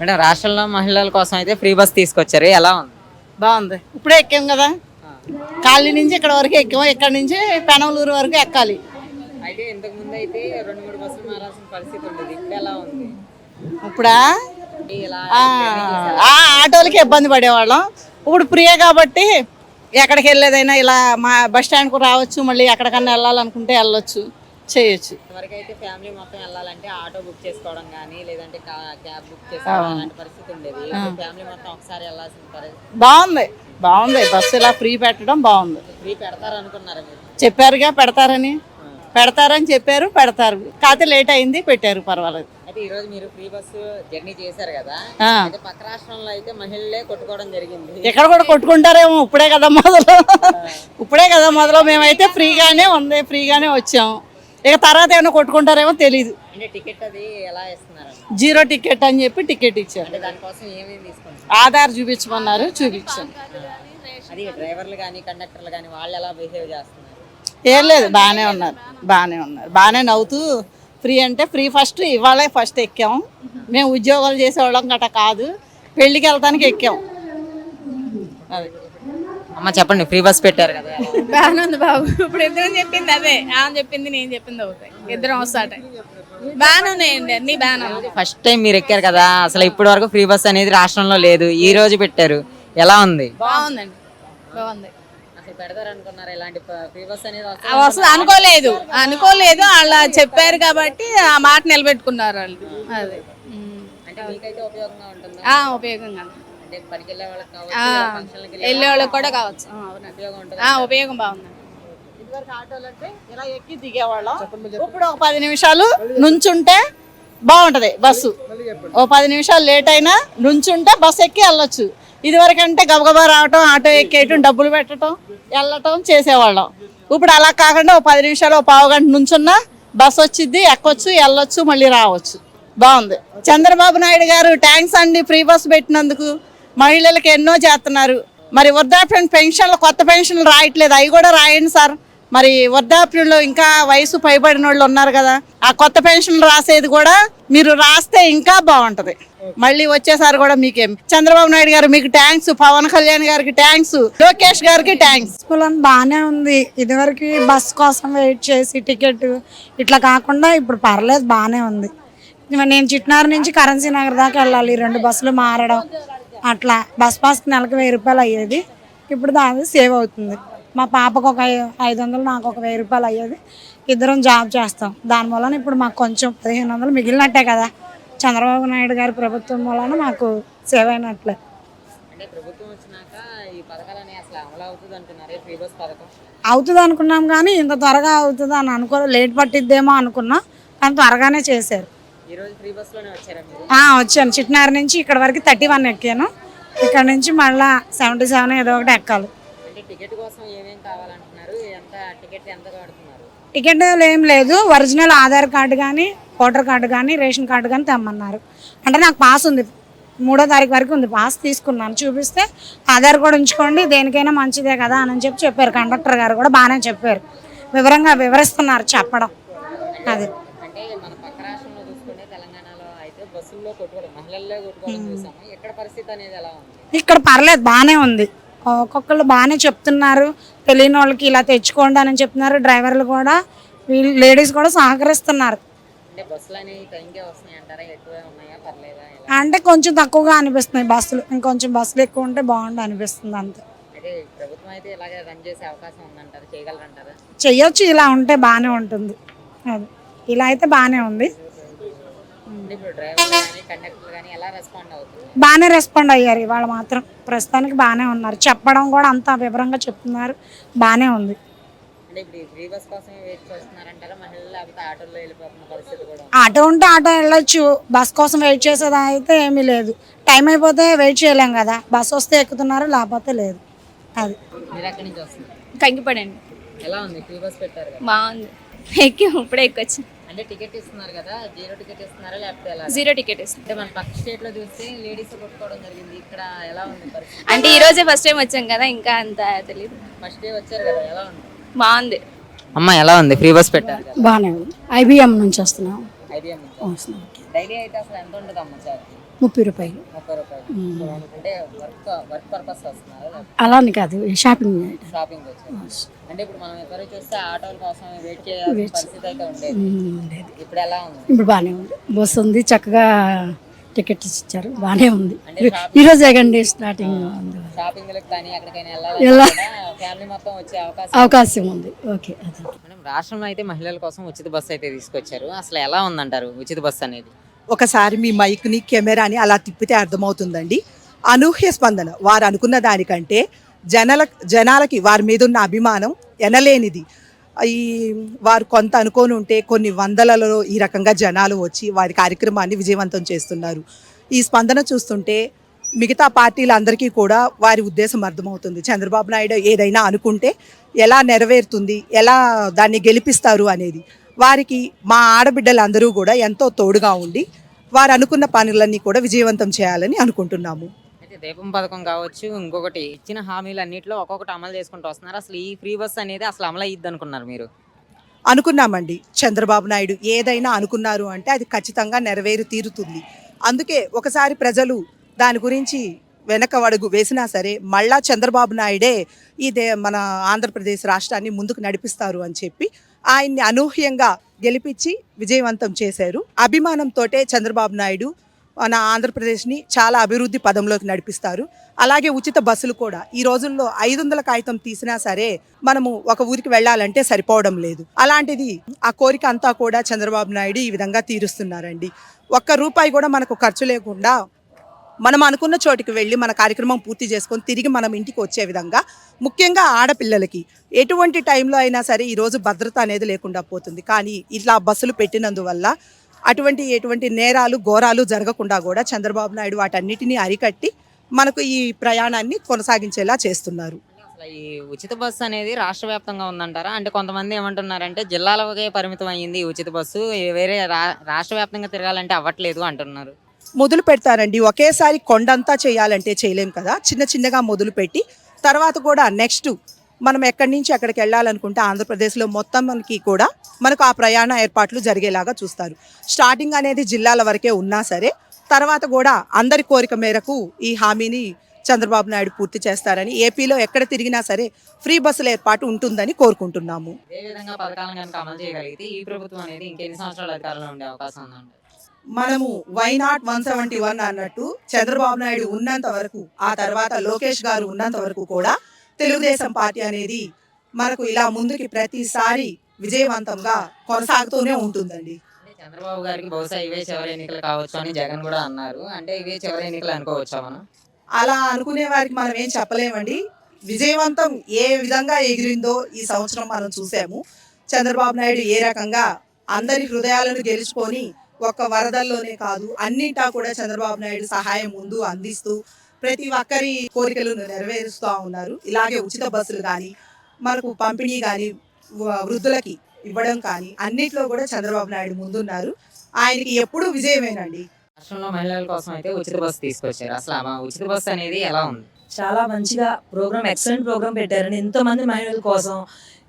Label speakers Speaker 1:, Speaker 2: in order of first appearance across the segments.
Speaker 1: Madam రాష్ట్రంలో మహిళల కోసం అయితే ఫ్రీ బస్ తీసుకొచ్చారు. ఎలా ఉంది?
Speaker 2: బాగుంది. ఇప్పుడే ఎక్కాం కదా. కాలనీ నుంచి ఇక్కడ వరకు ఎక్కాము ఇక్కడ నుంచి పెనమలూరు వరకు ఎక్కాలి.
Speaker 1: అయితే ఇంతకు ముందు అయితే రెండు మూడు బస్సులు మారాల్సిన పరిస్థితి ఉండేది. ఇప్పుడు ఎలా ఉంది?
Speaker 2: ఇప్పుడా? ఆటోలకి ఇబ్బంది పడేవాళ్ళం. ఇప్పుడు ఫ్రీయే కాబట్టి ఎక్కడికి వెళ్ళేదైనా ఇలా మా బస్ స్టాండ్కు రావచ్చు. మళ్ళీ ఎక్కడికన్నా వెళ్ళాలనుకుంటే వెళ్ళొచ్చు. చేయొచ్చు.
Speaker 1: అయితే ఫ్యామిలీ మొత్తం వెళ్ళాలంటే ఆటో బుక్ చేసుకోవడం కానీ లేదంటే క్యాబ్ బుక్ చేసుకోవడం అలాంటి పరిస్థితి ఉండేది. ఫ్యామిలీ మొత్తం ఒకసారి వెళ్ళాల్సిన పరిస్థితి.
Speaker 2: బాగుంది. బాగుంది. బస్సు ఇలా ఫ్రీ పెట్టడం బాగుంది.
Speaker 1: ఫ్రీ పెడతారు అనుకున్నారా
Speaker 2: చెప్పారుగా పెడతారని? పెడతారని చెప్పారు పెడతారు. కాకపోతే లేట్ అయింది పెట్టారు పర్వాలేదు.
Speaker 1: అయితే ఈ రోజు మీరు ఫ్రీ బస్సు జర్నీ చేశారు కదా. అయితే పక్క రాష్ట్రంలో అయితే మహిళలే కొట్టుకోవడం జరిగింది.
Speaker 2: ఇక్కడ కూడా కొట్టుకుంటారేమో ఇప్పుడే కదా మొదలు. ఇప్పుడే కదా మొదలు. మేమైతే ఫ్రీగానే ఉంది ఫ్రీగానే వచ్చాం ఇక తర్వాత ఏమైనా కొట్టుకుంటారేమో తెలీదు.
Speaker 1: అంటే టికెట్ అది ఎలా ఇస్తున్నారు
Speaker 2: జీరో టికెట్ అని చెప్పి టికెట్ ఇచ్చారు. ఆధార్ చూపించమన్నారు చూపించాను
Speaker 1: అది డ్రైవర్లు కానీ కండక్టర్లు కానీ వాళ్ళు ఎలా బిహేవ్ చేస్తున్నారు?
Speaker 2: ఏం లేదు బాగానే ఉన్నారు బాగానే ఉన్నారు. బాగానే నవ్వుతూ ఫ్రీ అంటే ఫ్రీ ఫస్ట్ ఇవాళే ఫస్ట్ ఎక్కాం. మేము ఉద్యోగాలు చేసేవాళ్ళం గట్రా కాదు. పెళ్ళికి వెళ్తానికి ఎక్కాం. అది.
Speaker 1: అమ్మ చెప్పండి ఫ్రీ బస్ పెట్టారు కదా.
Speaker 3: బాగానే ఉంది బాబు. ఇప్పుడు ఇద్దరం చెప్పింది అదే. ఆమె చెప్పింది నేను చెప్పింది అవుతాయి ఇద్దరం వస్తాట బాగానే ఉన్నాయండి అన్ని బాగానే ఉన్నాయి.
Speaker 1: ఫస్ట్ టైం మీరు ఎక్కారు కదా అసలు ఇప్పటి వరకు ఫ్రీ బస్ అనేది రాష్ట్రంలో లేదు. ఈ రోజు పెట్టారు. ఎలా ఉంది?
Speaker 3: బాగుందండి. బాగుంది. వస్తుంది అనుకోలేదు. అనుకోలేదు. అలా చెప్పారు కాబట్టి ఆ మాట నిలబెట్టుకున్నారు వాళ్ళు. అదే.
Speaker 1: ఉపయోగంగా ఉంటుందా? వెళ్ళే వాళ్ళకి
Speaker 3: కూడా కావచ్చు.
Speaker 1: ఉపయోగం ఉంటుంది.
Speaker 3: ఆ, ఉపయోగం బాగుందండి
Speaker 2: ఇదివరకు ఆటోలు అంటే ఇలా ఎక్కి దిగేవాళ్ళం. ఇప్పుడు ఒక పది నిమిషాలు నుంచుంటే బాగుంటది బస్సు. ఓ పది నిమిషాలు లేట్ అయినా నుంచుంటే బస్సు ఎక్కి వెళ్ళొచ్చు. ఇదివరకు అంటే గబగబా రావటం ఆటో ఎక్కేయటం డబ్బులు పెట్టడం వెళ్ళటం చేసేవాళ్ళం. ఇప్పుడు అలా కాకుండా ఓ పది నిమిషాలు ఓ పావు గంట నుంచున్నా బస్సు వచ్చింది ఎక్కొచ్చు వెళ్ళొచ్చు మళ్ళీ రావచ్చు. బాగుంది. చంద్రబాబు నాయుడు గారు ట్యాంక్స్ అండి ఫ్రీ బస్ పెట్టినందుకు మహిళలకు ఎన్నో చేస్తున్నారు. మరి వృద్ధాప్యం పెన్షన్లు కొత్త పెన్షన్లు రాయట్లేదు. అవి కూడా రాయండి సార్. మరి వృద్ధాప్యంలో ఇంకా వయసు పైబడిన వాళ్ళు ఉన్నారు కదా ఆ కొత్త పెన్షన్లు రాసేది కూడా మీరు రాస్తే ఇంకా బాగుంటది. మళ్ళీ వచ్చేసారి కూడా మీకేం. చంద్రబాబు నాయుడు గారు మీకు ట్యాంక్స్ పవన్ కళ్యాణ్ గారికి ట్యాంక్స్ లోకేష్ గారికి ట్యాంక్స్
Speaker 4: స్కూల్ బాగానే ఉంది. ఇదివరకు బస్ కోసం వెయిట్ చేసి టికెట్ ఇట్లా కాకుండా ఇప్పుడు పర్లేదు బాగానే ఉంది. నేను చిట్నార్ నుంచి కరెన్సీ నగర్ దాకా వెళ్ళాలి. రెండు బస్సులు మారడం. అట్లా బస్ పాస్కి నెలకు వెయ్యి రూపాయలు అయ్యేది. ఇప్పుడు దాని సేవ్ అవుతుంది. మా పాపకు ఒక ఐదు వందలు నాకు ఒక వెయ్యి రూపాయలు అయ్యేది. ఇద్దరం జాబ్ చేస్తాం. దాని వలన ఇప్పుడు మాకు కొంచెం పదిహేను వందలు మిగిలినట్టే కదా. చంద్రబాబు నాయుడు గారి ప్రభుత్వం వలన మాకు సేవ్ అయినట్లే.
Speaker 1: అవుతుంది
Speaker 4: అనుకున్నాం కానీ ఇంత త్వరగా అవుతుంది అని అనుకో లేట్ పట్టిద్దేమో అనుకున్నాం కానీ త్వరగానే చేశారు. వచ్చాను. చిట్నార్ నుంచి ఇక్కడ వరకు థర్టీ వన్ ఎక్కాను. ఇక్కడ నుంచి మళ్ళా సెవెంటీ సెవెన్ ఏదో ఒకటి ఎక్కాలి.
Speaker 1: టికెట్
Speaker 4: ఏం లేదు. ఒరిజినల్ ఆధార్ కార్డు కానీ ఓటర్ కార్డు కానీ రేషన్ కార్డు కానీ తెమ్మన్నారు. అంటే నాకు పాస్ ఉంది. మూడో తారీఖు వరకు ఉంది. పాస్ తీసుకున్నాను. చూపిస్తే ఆధార్ కూడా ఉంచుకోండి. దేనికైనా మంచిదే కదా అని చెప్పి చెప్పారు. కండక్టర్ గారు కూడా బాగానే చెప్పారు. వివరంగా వివరిస్తున్నారు చెప్పడం. అది
Speaker 1: అంటే మన పక్క రాష్ట్రంలో చూసుకుంటే తెలంగాణలో అయితే బస్సుల్లో కొట్టుకోవడం మహిళల్లో కొట్టుకోవడం చూసాము ఎక్కడ పరిస్థితి అనేది ఎలా ఉంది
Speaker 4: ఇక్కడ పర్లేదు బాగానే ఉంది. ఒక్కొక్కళ్ళు బాగానే చెప్తున్నారు. తెలియని వాళ్ళకి ఇలా తెచ్చుకోండి అని చెప్తున్నారు. డ్రైవర్లు కూడా వీళ్ళు లేడీస్ కూడా సహకరిస్తున్నారు.
Speaker 1: అంటే
Speaker 4: కొంచెం తక్కువగా అనిపిస్తున్నాయి బస్సులు. ఇంకొంచెం బస్సులు ఎక్కువ ఉంటే బాగుండు అనిపిస్తుంది అంతే. చెయ్యొచ్చు ఇలా ఉంటే బాగానే ఉంటుంది. అది. ఇలా అయితే బాగానే ఉంది.
Speaker 1: అంటే ఇప్పుడు డ్రైవర్లు కానీ కండక్టర్లు కానీ ఎలా రెస్పాండ్ అవుతుంది?
Speaker 4: బాగానే రెస్పాండ్ అయ్యారు ఇవాళ మాత్రం. ప్రస్తుతానికి బాగానే ఉన్నారు. చెప్పడం కూడా అంత వివరంగా చెప్తున్నారు. బాగానే ఉంది.
Speaker 1: అంటే ఇప్పుడు ఈ ఫ్రీ బస్ కోసమే వెయిట్ చేస్తున్నారంటారా? మహిళలు లేకపోతే ఆటోల్లో వెళ్ళిపోతున్న పరిస్థితి కూడా ఉంది.
Speaker 4: ఆటో ఉంటే ఆటో వెళ్ళొచ్చు. బస్ కోసం వెయిట్ చేసేది అయితే ఏమీ లేదు. టైం అయిపోతే వెయిట్ చేయలేం కదా. బస్ వస్తే ఎక్కుతున్నారు లేకపోతే లేదు. అది.
Speaker 1: మీరు ఎక్కడి నుంచి వస్తున్నారు?
Speaker 3: కంకిపడండి
Speaker 1: ఎలా ఉంది? ఫ్రీ బస్ పెట్టారు కదా?
Speaker 3: బాగుంది. ఎక్కి ఇప్పుడే ఎక్కొచ్చు.
Speaker 1: అంటే టికెట్ ఇస్తున్నారు కదా జీరో టికెట్ ఇస్తున్నారా లేకపోతే ఎలా
Speaker 3: జీరో టికెట్ ఇస్తుంది
Speaker 1: అంటే మన పక్క స్టేట్లో చూస్తే లేడీస్ కొట్టుకోవడం జరిగింది. ఇక్కడ ఎలా ఉంది పరిస్థితి?
Speaker 3: అంటే ఈ రోజే ఫస్ట్ టైం వచ్చాం కదా ఇంకా అంత తెలియదు
Speaker 1: ఫస్ట్ డే వచ్చారు కదా ఎలా ఉంది?
Speaker 3: బాగుంది.
Speaker 1: అమ్మ ఎలా ఉంది? ఫ్రీ బస్ పెట్టారు
Speaker 4: బాగానే ఉంది. ఐబిఎం నుంచి వస్తున్నాం.
Speaker 1: ఐబిఎం నుంచి డైలీ అయితే అసలు ఎంత ఉంటుంది అమ్మ సార్
Speaker 5: ముప్పై రూపాయలు.
Speaker 1: ముప్పై రూపాయలు. అంటే వర్క్ వర్క్ పర్పస్ వస్తున్నారా
Speaker 5: అలా అని కాదు షాపింగ్
Speaker 1: షాపింగ్ అంటే ఇప్పుడు మనం ఎవరు చూస్తే ఆటోల కోసం వెయిట్ చేయాల్సిన పరిస్థితి అయితే ఉండేది.
Speaker 5: ఉండేది.
Speaker 1: ఇప్పుడు ఎలా ఉంది?
Speaker 5: ఇప్పుడు బాగానే ఉంది. బస్సు ఉంది చక్కగా టికెట్స్ ఇచ్చారు. బాగానే ఉంది. ఈరోజు ఎగండి స్టార్టింగ్
Speaker 1: అవకాశం
Speaker 5: ఉంది. ఓకే
Speaker 1: రాష్ట్రంలో అయితే మహిళల కోసం ఉచిత బస్సు అయితే తీసుకొచ్చారు. అసలు ఎలా ఉందంటారు ఉచిత బస్సు అనేది?
Speaker 6: ఒకసారి మీ మైక్ని కెమెరాని అలా తిప్పితే అర్థమవుతుందండి. అనూహ్య స్పందన వారు అనుకున్న దానికంటే జనల జనాలకి వారి మీద ఉన్న అభిమానం ఎనలేనిది. ఈ వారు కొంత అనుకోని ఉంటే కొన్ని వందలలో ఈ రకంగా జనాలు వచ్చి వారి కార్యక్రమాన్ని విజయవంతం చేస్తున్నారు. ఈ స్పందన చూస్తుంటే మిగతా పార్టీలందరికీ కూడా వారి ఉద్దేశం అర్థమవుతుంది. చంద్రబాబు నాయుడు ఏదైనా అనుకుంటే ఎలా నెరవేరుతుంది ఎలా దాన్ని గెలిపిస్తారు అనేది. వారికి మా ఆడబిడ్డలందరూ కూడా ఎంతో తోడుగా ఉండి వారు అనుకున్న పనులన్నీ కూడా విజయవంతం చేయాలని అనుకుంటున్నాము.
Speaker 1: అయితే దీపం పథకం కావచ్చు ఇంకొకటి ఇచ్చిన హామీలు అన్నింటిలో ఒక్కొక్కటి అమలు చేసుకుంటూ వస్తున్నారు. అసలు ఈ ఫ్రీ బస్ అనేది అసలు అమలు అయ్యిద్ది అనుకున్నారు మీరు?
Speaker 6: అనుకున్నామండి. చంద్రబాబు నాయుడు ఏదైనా అనుకున్నారు అంటే అది ఖచ్చితంగా నెరవేరు తీరుతుంది. అందుకే ఒకసారి ప్రజలు దాని గురించి వెనక అడుగు వేసినా సరే మళ్ళా చంద్రబాబు నాయుడే ఈ దే మన ఆంధ్రప్రదేశ్ రాష్ట్రాన్ని ముందుకు నడిపిస్తారు అని చెప్పి ఆయన్ని అనూహ్యంగా గెలిపించి విజయవంతం చేశారు. అభిమానంతోటే చంద్రబాబు నాయుడు మన ఆంధ్రప్రదేశ్ని చాలా అభివృద్ధి పదంలోకి నడిపిస్తారు. అలాగే ఉచిత బస్సులు కూడా. ఈ రోజుల్లో ఐదు వందల కాగితం తీసినా సరే మనము ఒక ఊరికి వెళ్ళాలంటే సరిపోవడం లేదు. అలాంటిది ఆ కోరిక అంతా కూడా చంద్రబాబు నాయుడు ఈ విధంగా తీరుస్తున్నారండి. ఒక్క రూపాయి కూడా మనకు ఖర్చు లేకుండా మనం అనుకున్న చోటికి వెళ్ళి మన కార్యక్రమం పూర్తి చేసుకొని తిరిగి మనం ఇంటికి వచ్చే విధంగా ముఖ్యంగా ఆడపిల్లలకి ఎటువంటి టైంలో అయినా సరే ఈరోజు భద్రత అనేది లేకుండా పోతుంది. కానీ ఇట్లా బస్సులు పెట్టినందువల్ల అటువంటి ఎటువంటి నేరాలు ఘోరాలు జరగకుండా కూడా చంద్రబాబు నాయుడు వాటన్నిటిని అరికట్టి మనకు ఈ ప్రయాణాన్ని కొనసాగించేలా చేస్తున్నారు.
Speaker 1: ఈ ఉచిత బస్సు అనేది రాష్ట్ర వ్యాప్తంగా ఉందంటారా? అంటే కొంతమంది ఏమంటున్నారంటే జిల్లాలకే పరిమితం అయ్యింది ఈ ఉచిత బస్సు వేరే రా- రాష్ట్ర వ్యాప్తంగా తిరగాలంటే అవ్వట్లేదు అంటున్నారు.
Speaker 6: మొదలు పెడతారండి. ఒకేసారి కొండంతా చేయాలంటే చేయలేం కదా. చిన్న చిన్నగా మొదలు పెట్టి తర్వాత కూడా నెక్స్ట్ మనం ఎక్కడి నుంచి ఎక్కడికి వెళ్ళాలనుకుంటే ఆంధ్రప్రదేశ్లో మొత్తం మనకి కూడా మనకు ఆ ప్రయాణ ఏర్పాట్లు జరిగేలాగా చూస్తారు. స్టార్టింగ్ అనేది జిల్లాల వరకే ఉన్నా సరే తర్వాత కూడా అందరి కోరిక మేరకు ఈ హామీని చంద్రబాబు నాయుడు పూర్తి చేస్తారని ఏపీలో ఎక్కడ తిరిగినా సరే ఫ్రీ బస్సుల ఏర్పాటు ఉంటుందని కోరుకుంటున్నాము.
Speaker 1: ఏ విధంగా పథకాలను కనుక అమలు చేయగలిగితే ఈ ప్రభుత్వం అనేది ఇంకెన్ని సంవత్సరాలు అధికారంలో ఉండే అవకాశం ఉందండి?
Speaker 6: మనము why not one seventy one అన్నట్టు చంద్రబాబు నాయుడు ఉన్నంత వరకు ఆ తర్వాత లోకేష్ గారు ఉన్నంత వరకు కూడా తెలుగుదేశం పార్టీ అనేది మనకు ఇలా ముందుకి ప్రతిసారి విజయవంతంగా కొనసాగుతూనే ఉంటుందండి.
Speaker 1: చంద్రబాబు గారికి బహుశా ఇవే చివరి ఎన్నికలు కావచ్చు అని జగన్ కూడా అన్నారు. అంటే ఇవే చివరి ఎన్నికలు అనుకోవచ్చా మనం?
Speaker 6: అలా అనుకునే వారికి మనం ఏం చెప్పలేమండి. విజయవంతం ఏ విధంగా ఎగిరిందో ఈ సంవత్సరం మనం చూసాము. చంద్రబాబు నాయుడు ఏ రకంగా అందరి హృదయాలను గెలుచుకొని ఒక్క వరదల్లోనే కాదు అన్నింటా కూడా చంద్రబాబు నాయుడు సహాయం ముందు అందిస్తూ ప్రతి ఒక్కరి కోరికలను నెరవేరుస్తూ ఉన్నారు. ఇలాగే ఉచిత బస్సులు కానీ మనకు పంపిణీ కానీ వృద్ధులకి ఇవ్వడం కానీ అన్నిట్లో కూడా చంద్రబాబు నాయుడు ముందున్నారు. ఆయనకి ఎప్పుడూ విజయమేనండి?
Speaker 1: రాష్ట్రంలో మహిళల కోసం అయితే ఉచిత బస్సు తీసుకొచ్చారు. అసలు ఆ ఉచిత బస్సు అనేది ఎలా ఉంది?
Speaker 7: చాలా మంచిగా ప్రోగ్రామ్ ఎక్సలెంట్ ప్రోగ్రామ్ పెట్టారండి. ఎంతో మంది మహిళల కోసం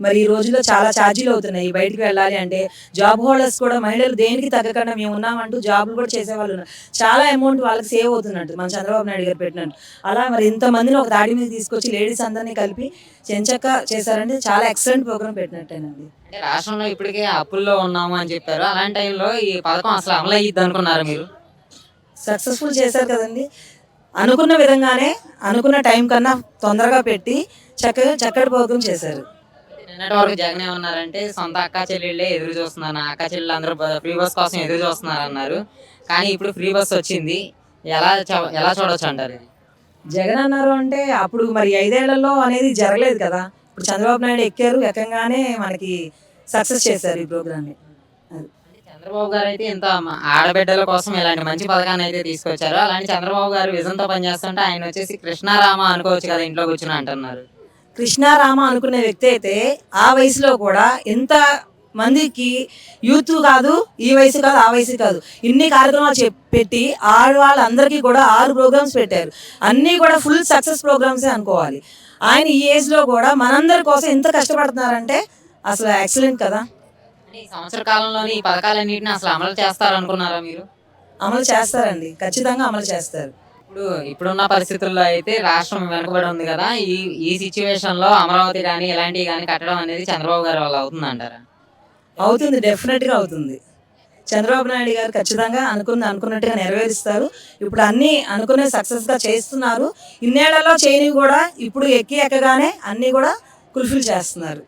Speaker 7: మరి ఈ రోజుల్లో చాలా ఛార్జీలు అవుతున్నాయి. బయటికి వెళ్ళాలి అంటే జాబ్ హోల్డర్స్ కూడా మహిళలు దేనికి తగ్గకుండా మేము ఉన్నామంటూ జాబ్లు కూడా చేసేవాళ్ళు ఉన్నారు. చాలా అమౌంట్ వాళ్ళకి సేవ్ అవుతున్నట్టు మన చంద్రబాబు నాయుడు గారు పెట్టినట్టు. అలా మరి ఇంతమందిని ఒక దాడి మీద తీసుకొచ్చి లేడీస్ అందరినీ కలిపి చెంచక్క చేశారంటే చాలా ఎక్సలెంట్ ప్రోగ్రామ్ పెట్టినట్టేనండి.
Speaker 1: అంటే రాష్ట్రంలో ఇప్పటికే అప్పుల్లో ఉన్నాము అని చెప్పారు. అలాంటి టైంలో ఈ పథకం అసలు అమలు అయ్యిద్ది అనుకున్నారు మీరు?
Speaker 7: సక్సెస్ఫుల్ చేశారు కదండి. అనుకున్న విధంగానే అనుకున్న టైం కన్నా తొందరగా పెట్టి చక్కగా చక్కటి ప్రోగ్రామ్ చేశారు.
Speaker 1: నిన్నటి వరకు జగన్ ఏమన్నారంటే సొంత అక్క చెల్లెళ్ళే ఎదురు చూస్తున్నారు. నా అక్క చెల్లెళ్ళు అందరూ ఫ్రీ బస్ కోసం ఎదురు చూస్తున్నారు అన్నారు. కానీ ఇప్పుడు ఫ్రీ బస్ వచ్చింది. ఎలా ఎలా చూడొచ్చు అంటారు?
Speaker 7: జగన్ అన్నారు అంటే అప్పుడు మరి ఐదేళ్ళలో అనేది జరగలేదు కదా. ఇప్పుడు చంద్రబాబు నాయుడు ఎక్కారు ఎక్కంగానే మనకి సక్సెస్ చేశారు ఈ ప్రోగ్రామ్ని
Speaker 1: అంటే చంద్రబాబు గారు అయితే ఇంత ఆడబిడ్డల కోసం ఇలాంటి మంచి పథకాన్ని అయితే తీసుకొచ్చారు. అలాంటి చంద్రబాబు గారు విజన్తో పనిచేస్తుంటే ఆయన వచ్చేసి కృష్ణారామ అనుకోవచ్చు కదా ఇంట్లో కూర్చుని అంటున్నారు.
Speaker 7: కృష్ణారామ అనుకునే వ్యక్తి అయితే ఆ వయసులో కూడా ఎంత మందికి యూత్ కాదు ఈ వయసు కాదు ఆ వయసు కాదు. ఇన్ని కార్యక్రమాలు పెట్టి ఆడవాళ్ళందరికీ కూడా ఆరు ప్రోగ్రామ్స్ పెట్టారు. అన్నీ కూడా ఫుల్ సక్సెస్ ప్రోగ్రామ్సే అనుకోవాలి. ఆయన ఈ ఏజ్లో కూడా మనందరి కోసం ఎంత కష్టపడుతున్నారంటే అసలు ఎక్సలెంట్ కదా.
Speaker 1: ఈ సంవత్సర కాలంలోని ఈ పథకాలన్నింటినీ అసలు అమలు చేస్తారు అనుకున్నారా మీరు?
Speaker 7: అమలు చేస్తారండి. ఖచ్చితంగా అమలు చేస్తారు.
Speaker 1: ఇప్పుడు ఇప్పుడున్న పరిస్థితుల్లో అయితే రాష్ట్రం వెనుకబడి ఉంది కదా. ఈ ఈ సిచ్యువేషన్లో అమరావతి కానీ ఇలాంటివి కానీ కట్టడం అనేది చంద్రబాబు గారి వల్ల అవుతుంది అంటారా?
Speaker 7: అవుతుంది డెఫినెట్గా అవుతుంది. చంద్రబాబు నాయుడు గారు ఖచ్చితంగా అనుకున్న అనుకున్నట్టుగా నెరవేరుస్తారు. ఇప్పుడు అన్నీ అనుకునే సక్సెస్గా చేస్తున్నారు. ఇన్నేళ్ళలో చేయని కూడా ఇప్పుడు ఎక్కి ఎక్కగానే అన్నీ కూడా కుల్ఫిల్ చేస్తున్నారు.